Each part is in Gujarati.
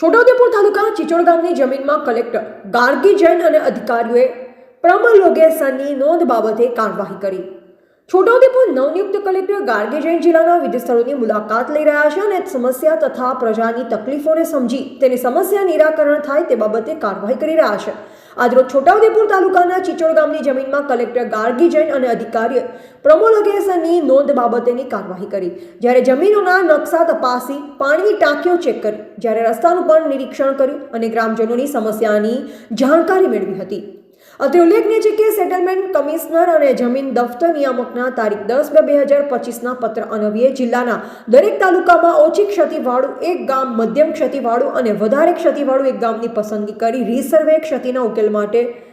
છોટાઉદેપુર તાલુકા ચિચોડ ગામની જમીનમાં કલેક્ટર ગાર્ગી જૈન અને અધિકારીઓએ પ્રમલોગેસનની નોંધ બાબતે કાર્યવાહી કરી. છોટાઉદેપુર નવનિયુક્ત કલેક્ટર ગાર્ગે જૈન જિલ્લાના વિવિધ સ્થળોની મુલાકાત લઈ રહ્યા છે અને સમસ્યા તથા પ્રજાની તકલીફોને સમજી તેની સમસ્યા નિરાકરણ થાય તે બાબતે કાર્યવાહી કરી રહ્યા છે. આજરોજ છોટાઉદેપુર તાલુકાના ચિચોડ ગામની જમીનમાં કલેક્ટર ગાર્ગી જૈન અને અધિકારીએ પ્રમોલગેશનની નોંધ બાબતેની કાર્યવાહી કરી. જ્યારે જમીનોના નકશા તપાસી, પાણીની ટાંકીઓ ચેક કરી, જ્યારે રસ્તાનું પણ નિરીક્ષણ કર્યું અને ગ્રામજનોની સમસ્યાની જાણકારી મેળવી હતી. અત્રે ઉલ્લેખનીય છે કે સેટલમેન્ટ કમિશનર અને જમીન દફતર નિયામકના તારીખ દસ બે બે હજાર પચીસના પત્ર અન્વયે જિલ્લાના દરેક તાલુકામાં ઓછી ક્ષતિવાળું એક ગામ, મધ્યમ ક્ષતિવાળું અને વધારે ક્ષતિવાળું એક ગામની પસંદગી કરી રીસર્વે ક્ષતિના ઉકેલ માટે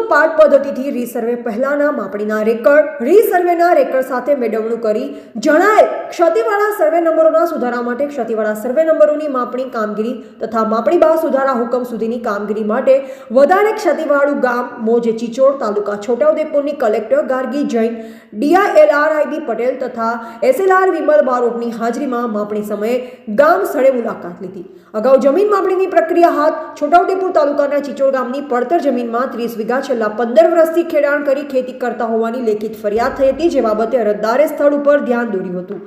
હુદ્ધ પદ્ધતિથી રીસર્વે પહેલાના માપણીના રેકર્ડ રીસર્વેના રેકર્ડ સાથે મેળવણું કરી જણાયેલ ક્ષતિવાળા સર્વે નંબરોના સુધારા માટે ક્ષતિવાળા સર્વે નંબરોની માપણી, કામગીરી તથા માપણી બાદ સુધારા હુકમ સુધીની કામગીરી માટે વધારે ક્ષતિવાળું ગામ મોજે ચિચોડ, તાલુકા છોટાઉદેપુરની કલેક્ટર ગાર્ગી જૈન, ડીઆઈએલઆરઆઈબી પટેલ તથા એસએલઆર વિમલ બારોટની હાજરીમાં માપણી સમયે ગામ સ્થળે મુલાકાત લીધી. અગાઉ જમીન માપણીની પ્રક્રિયા હાથ છોટાઉદેપુર તાલુકાના ચિચોડ ગામની પડતર જમીનમાં ત્રીસ વીઘા છેલ્લા પંદર વર્ષથી ખેડાણ કરી ખેતી કરતા હોવાની લેખિત ફરિયાદ થઈ હતી, જે બાબતે અરજદારે સ્થળ ઉપર ધ્યાન દોર્યું હતું.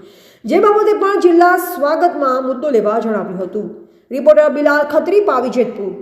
જે બાબતે પણ જિલ્લા સ્વાગતમાં મુદ્દો લેવા જણાવ્યું હતું. રિપોર્ટર બિલાલ ખત્રી, પાવી જેતપુર.